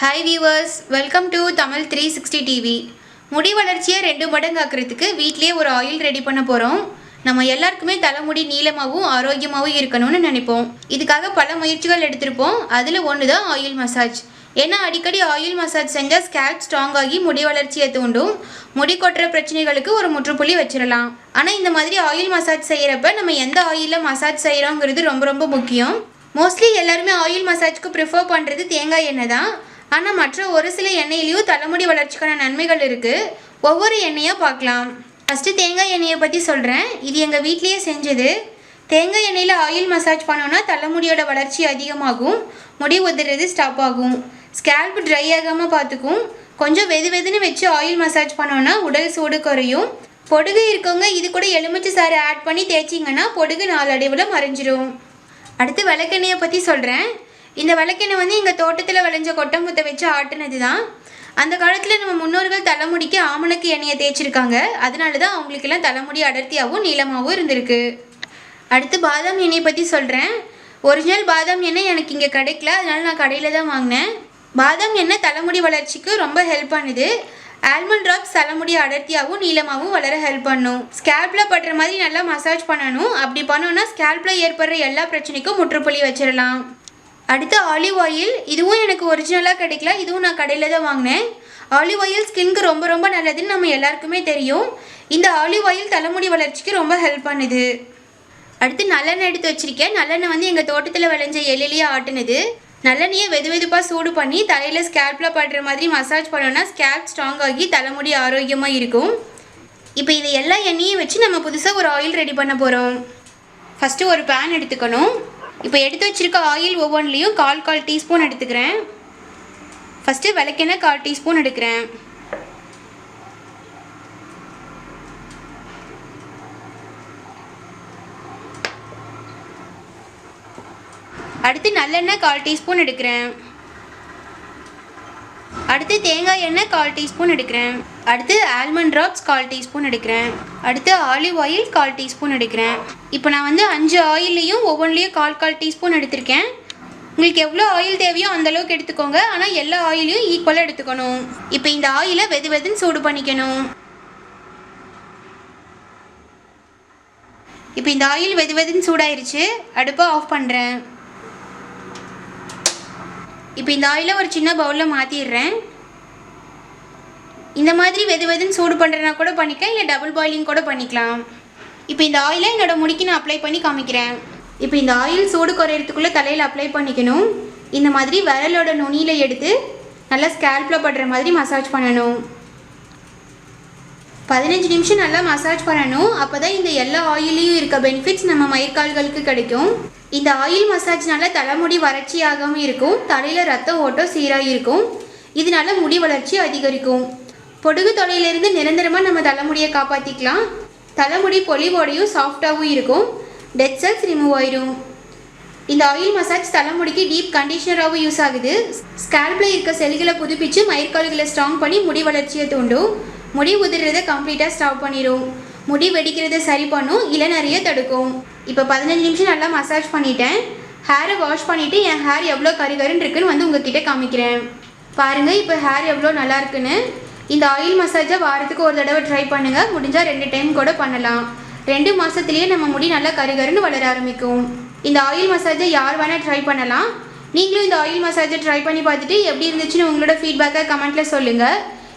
Hi viewers welcome to Tamil three sixty TV முடி வளர்ச்சியை ரெண்டு மடங்கு ஆக்கிறதுக்கு வீட்லேயே ஒரு ஆயில் ரெடி பண்ண போகிறோம் நம்ம எல்லாருக்குமே தலைமுடி நீளமாகவும் ஆரோக்கியமாகவும் இருக்கணும்னு நினைப்போம். இதுக்காக பல முயற்சிகள் எடுத்திருப்போம். அதில் ஒன்று தான் ஆயில் மசாஜ் ஏன்னா அடிக்கடி ஆயில் மசாஜ் செஞ்சால் ஸ்கேல்ப் ஸ்ட்ராங் ஆகி முடி வளர்ச்சியை தூண்டும். முடி கொட்டுற பிரச்சனைகளுக்கு ஒரு முற்றுப்புள்ளி வச்சிடலாம். ஆனால் இந்த மாதிரி ஆயில் மசாஜ் செய்கிறப்ப நம்ம எந்த ஆயிலில் மசாஜ் செய்கிறோங்கிறது ரொம்ப ரொம்ப முக்கியம். மோஸ்ட்லி எல்லாருமே ஆயில் மசாஜ்க்கு ப்ரிஃபர் பண்ணுறது தேங்காய் எண்ணெய் தான். ஆனால் மற்ற ஒரு சில எண்ணெயிலையும் தலைமுடி வளர்ச்சிக்கான நன்மைகள் இருக்குது ஒவ்வொரு எண்ணெயாக பார்க்கலாம். ஃபஸ்ட்டு தேங்காய் எண்ணெயை பற்றி சொல்கிறேன் இது எங்கள் வீட்லேயே செஞ்சது. தேங்காய் எண்ணெயில் ஆயில் மசாஜ் பண்ணோன்னா தலைமுடியோட வளர்ச்சி அதிகமாகும். முடி உதிர்றது ஸ்டாப் ஆகும். ஸ்கேல்ப் ட்ரை ஆகாமல் பார்த்துக்கும். கொஞ்சம் வெது வெதுன்னு வச்சு ஆயில் மசாஜ் பண்ணோன்னா உடல் சூடு குறையும். பொடுகு இருக்கவங்க இது கூட எலுமிச்சை சாறு ஆட் பண்ணி தேய்ச்சிங்கன்னா பொடுகு நாளடைவில் மறைஞ்சிரும். அடுத்து விளக்கெண்ணெயை பற்றி சொல்கிறேன் இந்த விளக்கெண்ணெய் வந்து எங்கள் தோட்டத்தில் விளைஞ்ச கொட்டம்புத்தை வச்சு ஆட்டினது தான் அந்த காலத்தில் நம்ம முன்னோர்கள் தலைமுடிக்கு ஆமணக்கு எண்ணெயை தேய்ச்சிருக்காங்க. அதனால தான் அவங்களுக்கெல்லாம் தலைமுடி அடர்த்தியாகவும் நீளமாகவும் இருந்திருக்கு. அடுத்து பாதாம் எண்ணெயை பற்றி சொல்கிறேன் ஒரிஜினல் பாதாம் எண்ணெய் எனக்கு இங்கே கிடைக்கல. அதனால் நான் கடையில் தான் வாங்கினேன். பாதாம் எண்ணெய் தலைமுடி வளர்ச்சிக்கு ரொம்ப ஹெல்ப் பண்ணுது. ஆல்மண்ட் ட்ராப்ஸ் தலைமுடி அடர்த்தியாகவும் நீளமாகவும் வளர ஹெல்ப் பண்ணும். ஸ்கேல்பில் படுற மாதிரி நல்லா மசாஜ் பண்ணணும். அப்படி பண்ணோன்னா ஸ்கேல்பில் ஏற்படுற எல்லா பிரச்சனைக்கும் முற்றுப்புள்ளி வச்சிடலாம் அடுத்து ஆலிவ் ஆயில் இதுவும் எனக்கு ஒரிஜினலாக கிடைக்கல. இதுவும் நான் கடையில் தான் வாங்கினேன். ஆலிவ் ஆயில் ஸ்கின்க்கு ரொம்ப ரொம்ப நல்லதுன்னு நம்ம எல்லாருக்குமே தெரியும். இந்த ஆலிவ் ஆயில் தலைமுடி வளர்ச்சிக்கு ரொம்ப ஹெல்ப் பண்ணுது. அடுத்து நல்லெண்ணெய் எடுத்து வச்சிருக்கேன். நல்லெண்ணெய் வந்து எங்கள் தோட்டத்தில் விளைஞ்ச எழிலேயே ஆட்டுனது. நல்லெண்ணெயை வெது வெதுப்பாக சூடு பண்ணி தலையில் ஸ்கேல்பில் படுற மாதிரி மசாஜ் பண்ணோன்னா ஸ்கேல்ப் ஸ்ட்ராங் ஆகி தலைமுடி ஆரோக்கியமாக இருக்கும். இப்போ இதை எல்லா எண்ணெயும் வச்சு நம்ம புதுசாக ஒரு ஆயில் ரெடி பண்ண போகிறோம் ஃபஸ்ட்டு ஒரு பேன் எடுத்துக்கணும். இப்போ எடுத்து வச்சிருக்க ஆயில் ஒவ்வொன்றிலையும் கால் கால் டீஸ்பூன் எடுத்துக்கிறேன். ஃபஸ்ட்டு விளக்கெண்ணெய் கால் டீஸ்பூன் எடுக்கிறேன். அடுத்து நல்லெண்ணெய் கால் டீஸ்பூன் எடுக்கிறேன். அடுத்து தேங்காய் எண்ணெய் கால் டீஸ்பூன் எடுக்கிறேன். அடுத்து ஆல்மண்ட் ட்ராப்ஸ் கால் டீஸ்பூன் எடுக்கிறேன். அடுத்து ஆலிவ் ஆயில் கால் டீஸ்பூன் எடுக்கிறேன். இப்போ நான் வந்து அஞ்சு ஆயிலையும் ஒவ்வொன்றிலையும் கால் கால் டீஸ்பூன் எடுத்திருக்கேன். உங்களுக்கு எவ்வளோ ஆயில் தேவையோ அந்தளவுக்கு எடுத்துக்கோங்க. ஆனால் எல்லா ஆயிலையும் ஈக்குவலாக எடுத்துக்கணும். இப்போ இந்த ஆயிலை வெது வெதுன்னு சூடு பண்ணிக்கணும். இப்போ இந்த ஆயில் வெது வெதுன்னு சூடாயிருச்சு. அடுப்பை ஆஃப் பண்ணுறேன் இப்போ இந்த ஆயிலை ஒரு சின்ன பவுலில் மாற்றிடுறேன் இந்த மாதிரி வெது வெதுன்னு சூடு பண்ணுறனா கூட பண்ணிக்கலாம் இல்லை டபுள் பாயிலிங் கூட பண்ணிக்கலாம். இப்போ இந்த ஆயிலை என்னோட முடிக்கு நான் அப்ளை பண்ணி காமிக்கிறேன். இப்போ இந்த ஆயில் சூடு குறையிறதுக்குள்ளே தலையில் அப்ளை பண்ணிக்கணும். இந்த மாதிரி விரலோட நுனியில் எடுத்து நல்லா ஸ்கேல்பில் படுற மாதிரி மசாஜ் பண்ணணும். பதினஞ்சு நிமிஷம் நல்லா மசாஜ் பண்ணணும். அப்போ தான் இந்த எல்லா ஆயிலையும் இருக்க பெனிஃபிட்ஸ் நம்ம மயிர்கால்களுக்கு கிடைக்கும். இந்த ஆயில் மசாஜ்னால தலைமுடி வறட்சியாகவும் இருக்கும். தலையில் ரத்த ஓட்டம் சீராக இருக்கும் இதனால முடி வளர்ச்சி அதிகரிக்கும். பொடுகு தொலையிலிருந்து நிரந்தரமாக நம்ம தலைமுடியை காப்பாற்றிக்கலாம் தலைமுடி பொலிவோடையும் சாஃப்டாகவும் இருக்கும். டெட் செல்ஸ் ரிமூவ் ஆயிடும் இந்த ஆயில் மசாஜ் தலைமுடிக்கு டீப் கண்டிஷனராகவும் யூஸ் ஆகுது. ஸ்கேல்பில் இருக்க செல்களை புதுப்பிச்சு மயிர்கால்களை ஸ்ட்ராங் பண்ணி முடி வளர்ச்சியை தூண்டும். முடி உதிர்றதை கம்ப்ளீட்டாக ஸ்டாப் பண்ணிடும் முடி வெடிக்கிறதை சரி பண்ணும் இளநறைய தடுக்கும். இப்போ பதினஞ்சு நிமிஷம் நல்லா மசாஜ் பண்ணிட்டேன். ஹேரை வாஷ் பண்ணிவிட்டு என் ஹேர் எவ்வளோ கருகருன்னு இருக்குன்னு வந்து உங்ககிட்ட காமிக்கிறேன். பாருங்கள் இப்போ ஹேர் எவ்வளோ நல்லா இருக்குன்னு. இந்த ஆயில் மசாஜை வாரத்துக்கு ஒரு தடவை ட்ரை பண்ணுங்கள் முடிஞ்சால் ரெண்டு டைம் கூட பண்ணலாம். ரெண்டு மாதத்துலேயே நம்ம முடி நல்லா கருகருன்னு வளர ஆரம்பிக்கும். இந்த ஆயில் மசாஜை யார் வேணால் ட்ரை பண்ணலாம். நீங்களும் இந்த ஆயில் மசாஜை ட்ரை பண்ணி பார்த்துட்டு எப்படி இருந்துச்சுன்னு உங்களோட ஃபீட்பேக்கை கமெண்ட்டில் சொல்லுங்கள்